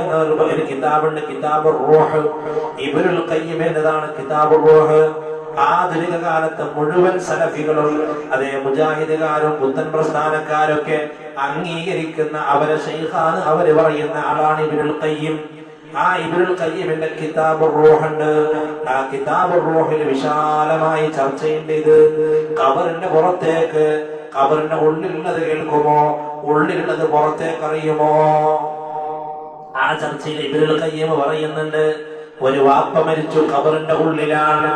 ഒരു കിതാബുണ്ട്. കിതാബ് റൂഹ്. ഇബനുൽ ഖയ്യിം എന്നതാണ് കിതാബ് റൂഹ്. ആധുനിക കാലത്ത് മുഴുവൻ സലഫികളും അതേ മുജാഹിദുകാരും പുത്തൻ പ്രസ്ഥാനക്കാരൊക്കെ അംഗീകരിക്കുന്ന അവരെ ഷെയ്ഖാണ് അവർ പറയുന്ന ആളാണ് ഇബനുൽ ഖയ്യിം. ആ ഇബനുൽ കയ്യമിന്റെ കിതാബ് റോഹുണ്ട്. ആ കിതാബ് റോഹിൽ വിശാലമായി ചർച്ചയുണ്ട് ഇത്. കബറിന്റെ പുറത്തേക്ക് കബറിന്റെ ഉള്ളിലുള്ളത് കേൾക്കുമോ? ഉള്ളിലുള്ളത് പുറത്തേക്ക് അറിയുമോ? ആ ചർച്ചയിൽ ഇബിനുൽ കയ്യം പറയുന്നുണ്ട്. ഒരു വാപ്പ മരിച്ചു കബറിന്റെ ഉള്ളിലാണ്.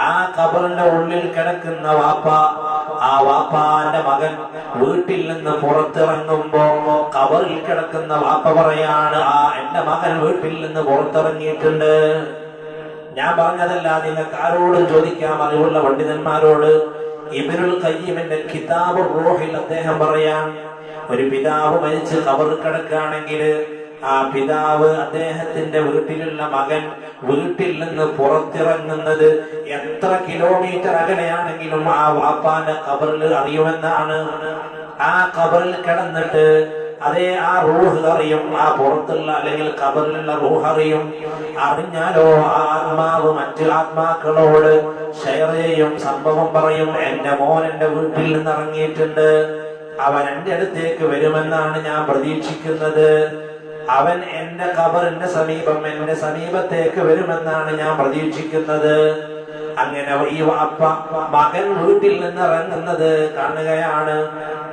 ആ കബറിന്റെ ഉള്ളിൽ കിടക്കുന്ന വാപ്പ ആ വാപ്പാന്റെ മകൻ വീട്ടിൽ നിന്ന് പുറത്തിറങ്ങുമ്പോ കബറിൽ കിടക്കുന്ന വാപ്പ പറയാണ് ആ എന്റെ മകൻ വീട്ടിൽ നിന്ന് പുറത്തിറങ്ങിയിട്ടുണ്ട്. ഞാൻ പറഞ്ഞതല്ല നിങ്ങൾക്ക് ആരോടും ചോദിക്കാം അറിവുള്ള പണ്ഡിതന്മാരോട്. ഇബിനുൽ കയ്യമിന്റെ കിതാബ് റോഹിൽ അദ്ദേഹം പറയാൻ ഒരു പിതാവ് മരിച്ച് കബറിൽ കിടക്കുകയാണെങ്കിൽ ആ പിതാവ് അദ്ദേഹത്തിന്റെ വീട്ടിലുള്ള മകൻ വീട്ടിൽ നിന്ന് പുറത്തിറങ്ങുന്നത് എത്ര കിലോമീറ്റർ അകലെയാണെങ്കിലും ആ വാപ്പാന്റെ കബറിൽ അറിയുമെന്നാണ്. ആ കബറിൽ കിടന്നിട്ട് അതേ ആ റൂഹ് അറിയും ആ പുറത്തുള്ള അല്ലെങ്കിൽ കബറിലുള്ള റൂഹ് അറിയും. അറിഞ്ഞാലോ ആ ആത്മാവ് മറ്റു ആത്മാക്കളോട് ഷെയർ ചെയ്യും സംഭവം പറയും എന്റെ മോൻ എന്റെ വീട്ടിൽ നിന്ന് ഇറങ്ങിയിട്ടുണ്ട് അവൻ എന്റെ അടുത്തേക്ക് വരുമെന്നാണ് ഞാൻ പ്രതീക്ഷിക്കുന്നത്. അവൻ എന്റെ കബറിന്റെ സമീപം എന്റെ സമീപത്തേക്ക് വരുമെന്നാണ് ഞാൻ പ്രതീക്ഷിക്കുന്നത്. അങ്ങനെ ഈ വാപ്പ മകൻ വീട്ടിൽ നിന്ന് ഇറങ്ങുന്നത് കാണുകയാണ്.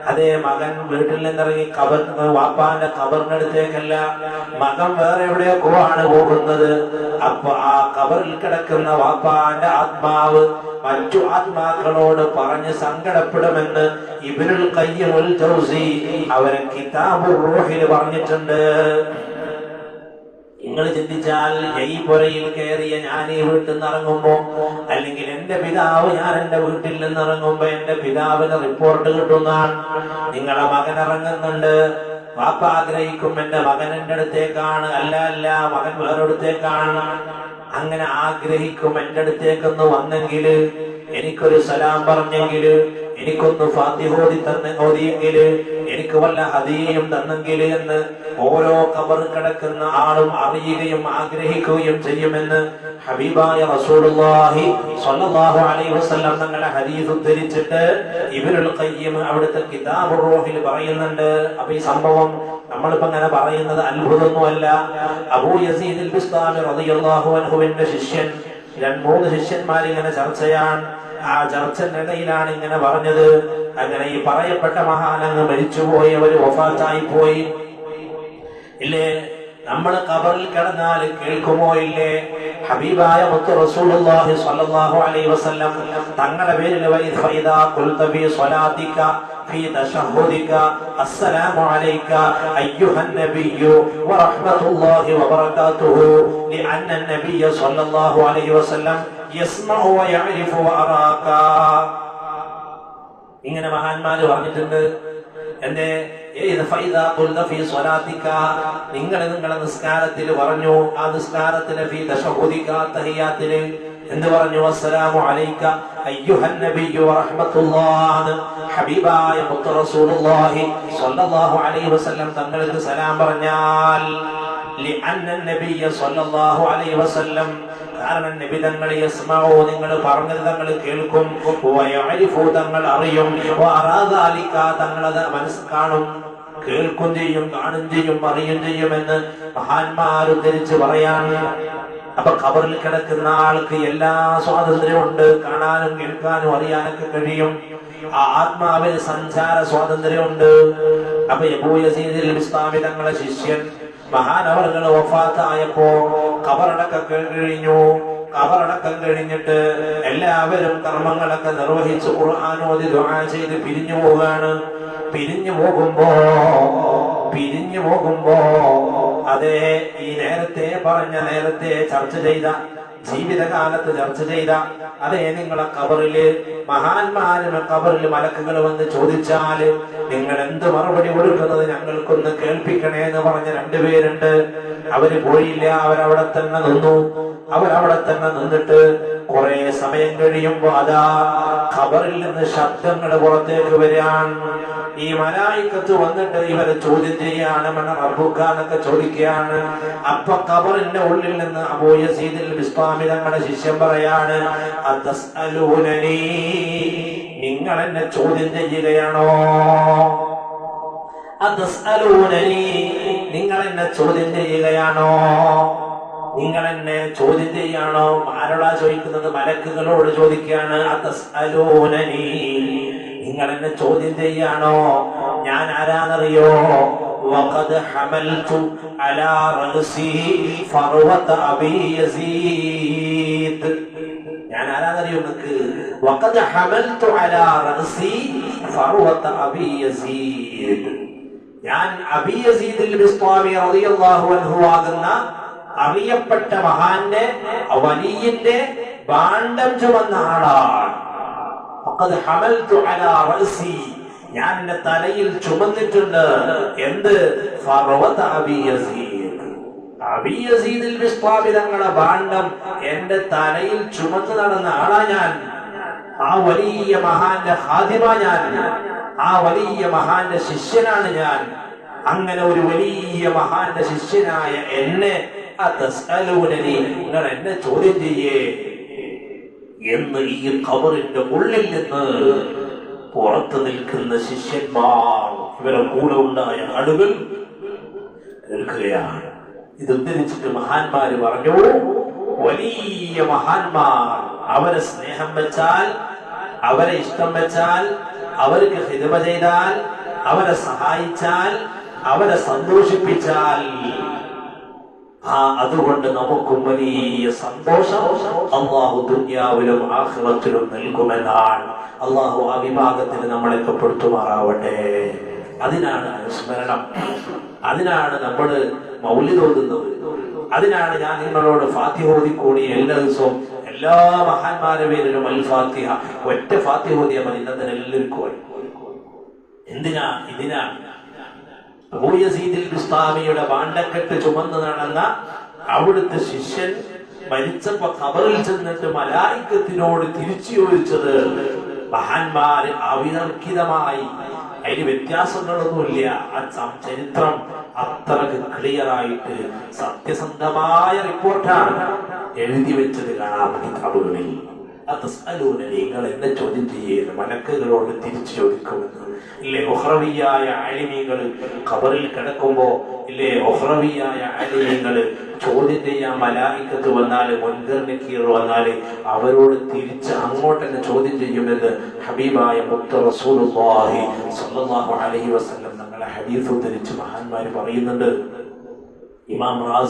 അതേ മകൻ വീട്ടിൽ നിന്നിറങ്ങി കബർ വാപ്പാന്റെ കബറിനടുത്തേക്കല്ല മകൻ വേറെ എവിടെയോ പോവാണ് പോകുന്നത്. അപ്പൊ ആ കബറിൽ കിടക്കുന്ന വാപ്പാന്റെ ആത്മാവ് മറ്റു ആത്മാക്കളോട് പറഞ്ഞ് സങ്കടപ്പെടുമെന്ന് ഇബിനുൽ കയ്യമുൽ ജൗസി അവരെ കിതാബ് റൂഹിൽ പറഞ്ഞിട്ടുണ്ട്. ചിന്തിച്ചാൽ ഈ പുരയിൽ കയറിയ ഞാൻ ഈ വീട്ടിൽ നിന്ന് ഇറങ്ങുമ്പോ അല്ലെങ്കിൽ എന്റെ പിതാവ് ഞാൻ എന്റെ വീട്ടിൽ നിന്ന് ഇറങ്ങുമ്പോ എന്റെ പിതാവിന് റിപ്പോർട്ട് കിട്ടുന്നതാണ്. നിങ്ങളെ മകൻ ഇറങ്ങുന്നുണ്ട്. വാപ്പ ആഗ്രഹിക്കും എന്റെ മകൻ എന്റെ അടുത്തേക്കാണ്. അല്ല അല്ല മകൻ വേറൊടുത്തേക്കാണ് അങ്ങനെ ആഗ്രഹിക്കും എന്റെ അടുത്തേക്കൊന്ന് വന്നെങ്കിൽ എനിക്കൊരു സലാം പറഞ്ഞെങ്കിൽ എനിക്കൊന്ന് ഫാത്തിഹോദി തന്നെ ഓതിയെങ്കിൽ എനിക്ക് വല്ല ഹദിയയും തന്നെങ്കിൽ എന്ന് ഓരോ കബർ കിടക്കുന്ന ആളും അറിയുകയും ആഗ്രഹിക്കുകയും ചെയ്യുമെന്ന് ഹബീബായ റസൂലുള്ളാഹി സ്വല്ലല്ലാഹു അലൈഹി വസല്ലം തങ്ങളുടെ ഹദീസ് ഉദ്ധരിച്ചിട്ട് ഇബ്നുൽ ഖയ്യിം അവിടുത്തെ കിതാബ് റൂഹിൽ പറയുന്നുണ്ട്. അപ്പോൾ ഈ സംഭവം നമ്മളിപ്പോ അങ്ങനെ പറയുന്നത് അത്ഭുതമൊന്നുമല്ല. അബൂ യസീദ് ബിസ്താമി റളിയല്ലാഹു അൻഹുവിന്റെ ശിഷ്യൻ രണ്ട് മൂന്ന് ശിഷ്യന്മാർ ഇങ്ങനെ ചർച്ചയാണ്. ആ ചർച്ചനിടയിലാണ് ഇങ്ങനെ പറഞ്ഞത്. അങ്ങനെ ഈ പറയപ്പെട്ട മഹാനങ്ങ് മരിച്ചുപോയി അവർ ഒഫാത്തായി പോയി ഇല്ലേ? നമ്മൾ കബറിൽ കിടന്നാൽ കേൾക്കുമോ? ഇല്ലേ? ഹബീബായ റസൂലുള്ളാഹി സ്വല്ലല്ലാഹു അലൈഹി വസല്ലം തങ്ങളുടെ പേരിൽ ഫീ സ്വലാത്തിക ഫീ തശഹുദിക അസ്സലാമു അലൈക അയ്യുഹൻ നബിയ്യു വറഹ്മത്തുള്ളാഹി വബറകാതുഹു لأن النبي صلى الله عليه وسلم يسمع ويعرف وأراك ഇങ്ങനെ മഹാന്മാര് പറഞ്ഞിട്ടുണ്ട് എന്റെ ഏത് ഫൈദ ഖുൽത ഫീ സ്വലാത്തിക നിങ്ങൾ നിങ്ങളുടെ നിസ്കാരത്തിൽ പറഞ്ഞു ആ നിസ്കാരത്തിലെ ഫീ തശഹുദിക തഹിയാത്തിൽ എന്ത് പറഞ്ഞു അസ്സലാമു അലൈക അയ്യുഹൻ നബിയ്യു വറഹ്മത്തുള്ളാഹ് ഹബീബായ മുത്ത് റസൂലുള്ളാഹി സ്വല്ലല്ലാഹു അലൈഹി വസല്ലം തങ്ങൾക്ക് സലാം പറഞ്ഞാൽ لأن النبي صلى الله عليه وسلم കാരണം നബി തങ്ങൾ യസ്മഉ നിങ്ങൾ പറഞ്ഞത് തങ്ങൾ കേൾക്കും വയഅരിഫു തങ്ങൾ അറിയും വഅറാദാലിക തങ്ങൾ അത് മനസ്സ് കാണും കേൾക്കും ചെയ്യും കാണും ചെയ്യും അറിയും ചെയ്യുമെന്ന് മഹാന്മാർ ഉദ്ധരിച്ച് പറയാൻ അപ്പൊ കബറിൽ കിടക്കുന്ന ആൾക്ക് എല്ലാ സ്വാതന്ത്ര്യമുണ്ട് കാണാനും കേൾക്കാനും അറിയാനൊക്കെ കഴിയും. ആ ആത്മാവിന് സഞ്ചാര സ്വാതന്ത്ര്യമുണ്ട് അപ്പൊ യബൂയസീദിൽ തങ്ങളെ ശിഷ്യൻ മഹാനവറുകൾ വഫാത്തായപ്പോ കബറടക്കം കഴിഞ്ഞു. കബറടക്കം കഴിഞ്ഞിട്ട് എല്ലാവരും കർമ്മങ്ങളൊക്കെ നിർവഹിച്ച് ഖുർആാനോദി ദുആ ചെയ്ത് പിരിഞ്ഞു പോവുകയാണ്. പിരിഞ്ഞു പോകുമ്പോ പിരിഞ്ഞു പോകുമ്പോ അതെ ഈ നേരത്തെ പറഞ്ഞ നേരത്തെ ചർച്ച ചെയ്ത ജീവിതകാലത്ത് ചർച്ച ചെയ്ത അതേ നിങ്ങളെ കബറിൽ മഹാന്മാരുടെ കബറിൽ മലക്കുകൾ വന്ന് ചോദിച്ചാൽ നിങ്ങൾ എന്ത് മറുപടി കൊടുക്കുന്നത് ഞങ്ങൾക്കൊന്ന് കേൾപ്പിക്കണേ എന്ന് പറഞ്ഞ രണ്ടുപേരുണ്ട് അവർ പോയില്ല അവരവിടെ തന്നെ നിന്നു. അവരവിടെ തന്നെ നിന്നിട്ട് കുറെ സമയം കഴിയുമ്പോ അതാ ഖബറിൽ നിന്ന് ശബ്ദങ്ങൾ പുറത്തേക്ക് വരാൻ ഈ മലായിക്കത്ത് വന്നിട്ട് ഇവരെ ചോദ്യം ചെയ്യാണ് മണ റബ്ബുക്കാന്നൊക്കെ ചോദിക്കുകയാണ്. അപ്പൊ ഖബറിന്റെ ഉള്ളിൽ നിന്ന് അബോയ സീതിൽ ബിസ്താമി തങ്ങളുടെ ശിഷ്യം പറയാണ് നിങ്ങൾ എന്നെ ചോദ്യം ചെയ്യുകയാണോ? അതസ്അലൂനനീ നിങ്ങൾ എന്നെ ചോദ്യം ചെയ്യുകയാണോ നിങ്ങൾ എന്നെ ചോദ്യം ചെയ്യാണോ ആരോടാ ചോദിക്കുന്നത് മലക്കുകളോട് ചോദിക്കുകയാണ് അതസ്അലൂനനീ നിങ്ങൾ എന്നെ ചോദ്യം ചെയ്യാണോ ഞാൻ ആരാന്നറിയോ وقد حملت على رأسي فروة أبي يزيد ഞാൻ ആരാന്നറിയോ നിനക്ക് وقد حملت على رأسي فروة أبي يزيد ഞാൻ ആകുന്ന അറിയപ്പെട്ട മഹാന്റെ വലിയന്റെ ബാണ്ഡം ചുമന്ന ആളാണ്. ഞാൻ എന്റെ തലയിൽ ചുമന്നിട്ടുണ്ട്. എന്ത്? തങ്ങളുടെ ബാണ്ഡം എന്റെ തലയിൽ ചുമന്ന് നടന്ന ആളാ ഞാൻ. ആ വലിയ മഹാന്റെ ഹാദിമ ഞാൻ. ആ വലിയ മഹാന്റെ ശിഷ്യനാണ് ഞാൻ. അങ്ങനെ ഒരു വലിയ മഹാന്റെ ശിഷ്യനായ എന്നെ നിങ്ങൾ എന്നെ ചോദ്യം ചെയ്യേ. എന്ന് ഈ ഖബറിന്റെ ഉള്ളിൽ നിന്ന് പുറത്തു നിൽക്കുന്ന ശിഷ്യന്മാർ ഇവരെ കൂടെ ഉണ്ടായ ആളുകൾ കേൾക്കുകയാണ് ഇത് ഉദ്ധരിച്ചിട്ട് മഹാന്മാര് പറഞ്ഞു വലിയ മഹാന്മാർ അവരെ സ്നേഹം വെച്ചാൽ അവരെ ഇഷ്ടം വെച്ചാൽ അവർക്ക് ഹിതമ ചെയ്താൽ അവരെ സഹായിച്ചാൽ അവരെ സന്തോഷിപ്പിച്ചാൽ. ആ അതുകൊണ്ട് നമുക്കും വലിയ സന്തോഷം അള്ളാഹു ദുന്യാവിലും ആഹ്ലത്തിലും നൽകുമെന്നാണ്. അള്ളാഹു ആ വിഭാഗത്തിന് നമ്മളെ പെടുത്തുമാറാവട്ടെ അതിനാണ് അനുസ്മരണം. അതിനാണ് നമ്മൾ മൗലിതോതുന്നത് അതിനാണ് ഞാൻ നിങ്ങളോട് ഫാത്തിഹ കൂടി എല്ലാ ദിവസവും എല്ലാ മഹാന്മാരുടെ പേരിലും അൽ ഫാത്തിഹ. ഒറ്റ ഫാത്തിഹ ഓതിയാൽ മതി ഇന്നത്തെ എല്ലാവർക്കും. എന്തിനാ? ഇതിനാ? ഭൂയസീദിൽ ഗുസ്താമിയുടെ പാണ്ഡക്കെട്ട് ചുമന്ന് നടന്ന അവിടുത്തെ ശിഷ്യൻ മരിച്ചപ്പോ ഖബറിൽ ചെന്നിട്ട് മലായിക്കത്തിനോട് തിരിച്ചു ചോദിച്ചത് മഹാന്മാര് അവിതർക്കിതമായി. അതിന് വ്യത്യാസങ്ങളൊന്നുമില്ല. ആ ചരിത്രം അത്രയ്ക്ക് ക്ലിയർ ആയിട്ട് സത്യസന്ധമായ റിപ്പോർട്ടാണ് എഴുതി വെച്ചത് കാണാം കിതാബുകളിൽ നിങ്ങൾ എന്നെ ചോദ്യം ചെയ്യുന്ന മലക്കുകളോട് തിരിച്ചു ചോദിക്കുമെന്ന്. ഇല്ലേ ഒഹ്റവിയായ അലിമീങ്ങൾ ഖബറിൽ കിടക്കുമ്പോ ഇല്ലേ ഒഹ്റവിയായ അലിമീങ്ങൾ ചോദ്യം ചെയ്യാൻ മലായിക്കത്ത് വന്നാൽ മുൻകറിന് കീർ വന്നാൽ അവരോട് തിരിച്ച് അങ്ങോട്ട് തന്നെ ചോദ്യം ചെയ്യുമെന്ന് ഹബീബായ മുത്ത റസൂലുള്ളാഹി സ്വല്ലല്ലാഹു അലൈഹി വസല്ലം തങ്ങളെ ഉദ്ധരിച്ച് മഹാന്മാര് പറയുന്നുണ്ട്. ഇമാം റാസ്